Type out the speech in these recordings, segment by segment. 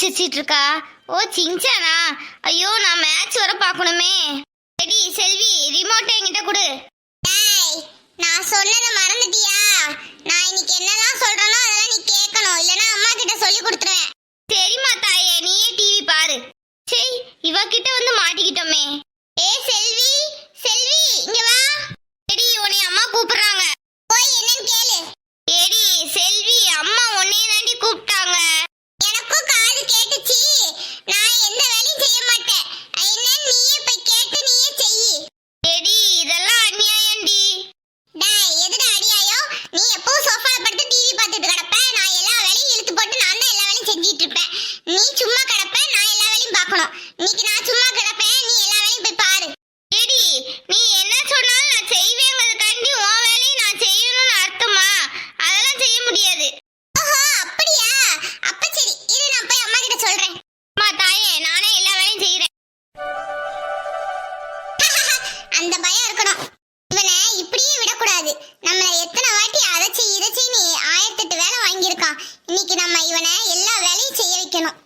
சிரிச்சிட்டு இருக்கா ஓ சிங்சானா ஐயோ நான் மேட்ச் வர பார்க்கணுமே. சரி செல்வி ரிமோட்டை என்கிட்ட கொடு. நம்ம இவனை எல்லா வேலையும் செய்ய வைக்கணும்.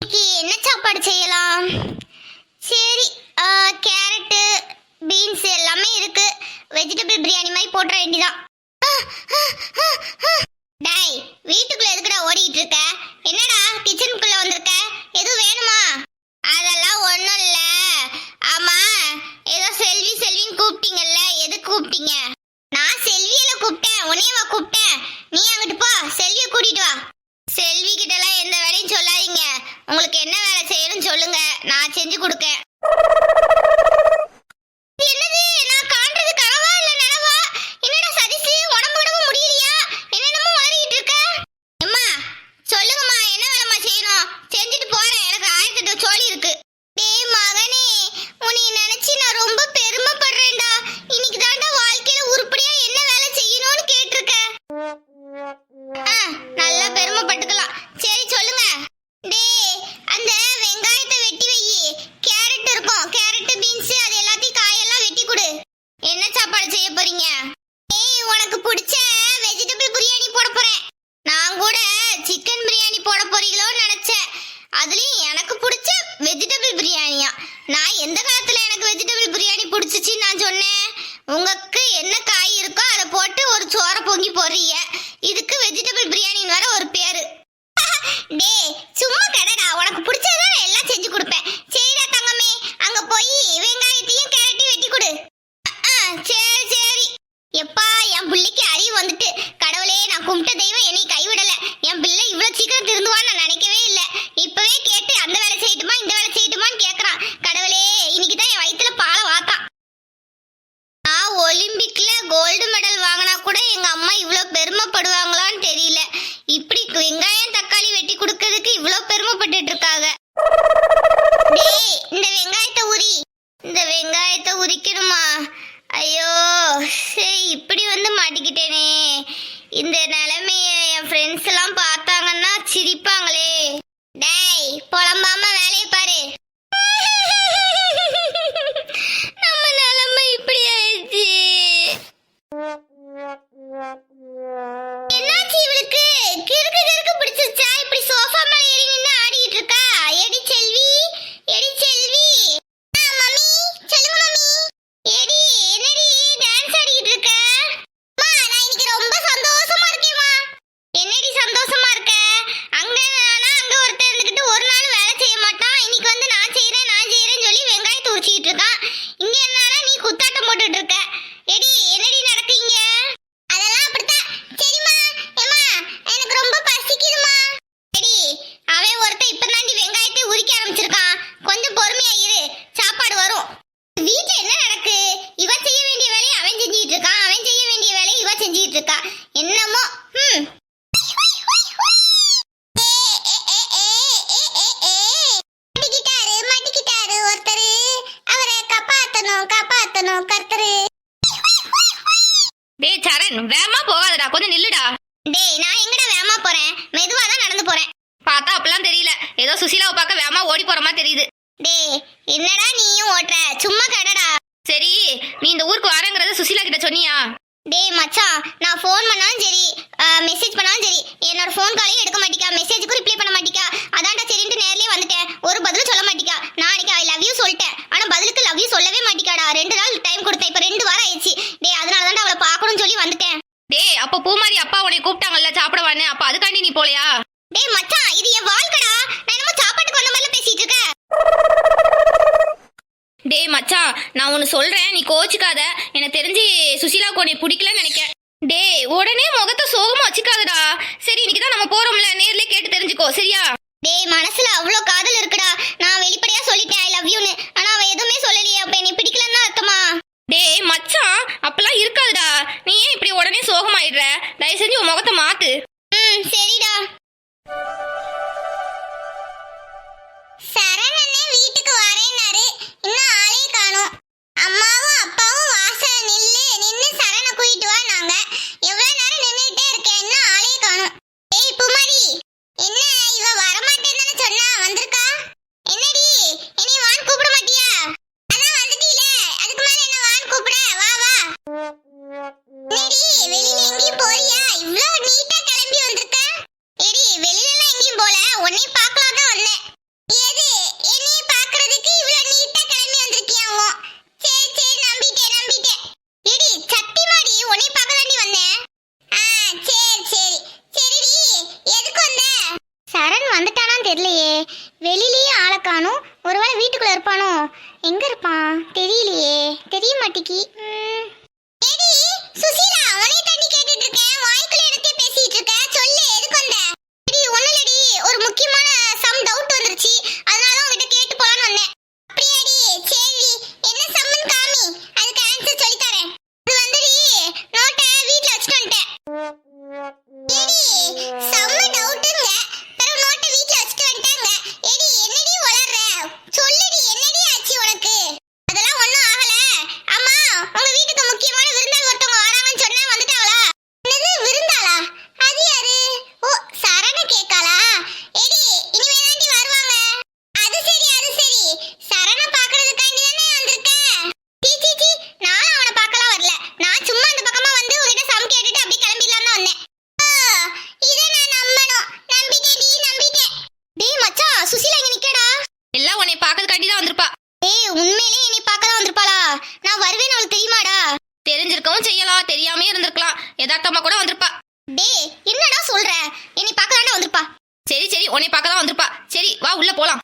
இன்னைக்கு என்ன சாப்பாடு செய்யலாம்? சரி கேரட்டு பீன்ஸ் எல்லாமே இருக்கு. வெஜிடபிள் பிரியாணி மாதிரி போட்டுற வேண்டிதான். டாய் வீட்டுக்குள்ள எதுக்குடா ஓடிட்டு இருக்க? என்னடா கிச்சனுக்குள்ள வந்திருக்க? எதுவும் வேணுமா? அதெல்லாம் ஒன்றும் இல்லை. ஆமா ஏதோ செல்வி செல்வின்னு கூப்பிட்டீங்கல்ல எது கூப்பிட்டீங்க? நான் செல்வியில கூப்பிட்டேன் உன்னையவா கூப்பிட்டேன். நீ அங்கிட்டு போ செல்வியை கூட்டிட்டு வா. உங்களுக்கு என்ன வேலை செய்யணும்னு சொல்லுங்க. நான் செஞ்சு கொடுக்கேன். அம்மா இவ்வளோ பெருமைப்படுவாங்களான்னு தெரியல. இப்படி வெங்காயம் தக்காளி வெட்டி கொடுக்கறதுக்கு இவ்வளோ பெருமைப்பட்டுட்டு இருக்காங்க இந்த வெங்காயத்தை உரி. இந்த வெங்காயத்தை உரிக்கணுமா? ஐயோ சரி இப்படி வந்து மாட்டிக்கிட்டேனே. இந்த நிலைமைய என் ஃப்ரெண்ட்ஸ் எல்லாம் பார்த்தாங்கன்னா சிரிப்பாங்களே. டேய் புலம்பாம வேகமா ஓடி போற மாதிரி தெரியுது. டேய் என்னடா நீயும் ஓட்டுற? சும்மா கடடா. சரி நீ இந்த ஊருக்கு வரங்கறத சுசிலா கிட்ட சொன்னியா? டேய் மச்சான் நான் ஃபோன் பண்ணாலும் சரி மெசேஜ் பண்ணாலும் சரி என்னோட ஃபோன் காலையும் எடுக்க மாட்டிக்கா. மெசேஜுக்கும் ரிப்ளை பண்ண மாட்டிக்கா. அதான்டா சரின்ட்டு நேர்லயே வந்துட்டேன். ஒரு பதிலும் சொல்ல மாட்டிக்கா. நான் அன்னைக்கு ஐ லவ் யூ சொல்லிட்டேன். ஆனா பதிலுக்கு லவ் யூ சொல்லவே மாட்டிக்காடா. ரெண்டு நாள் டைம் கொடுத்தேன். இப்போ ரெண்டு வாரம் ஆயிடுச்சு. டே அதனால அவளை பார்க்கணும்னு சொல்லி வந்துட்டேன். டே அப்போ பூமாரி அப்பா உன்னை கூப்பிட்டாங்கல்ல சாப்பிட வானே அப்போ அதுக்காண்டி நீ போலையா? கோச்சிக்காத. எனக்கு தெரிஞ்சு சுசீலாவுக்கு உன்னை பிடிக்கலன்னு நினைக்கிறேன். டே உடனே முகத்தை சோகமா வச்சுக்காதடா. சரி இன்னைக்கு தான் நம்ம போறோம்ல. நேர்லயே கேட்டு தெரிஞ்சுக்கோ. சரியா? டேய் மனசுல அவ்வளோ காதல் உன்னை பார்க்க தான் வந்திருப்பா. சரி வா உள்ள போலாம்.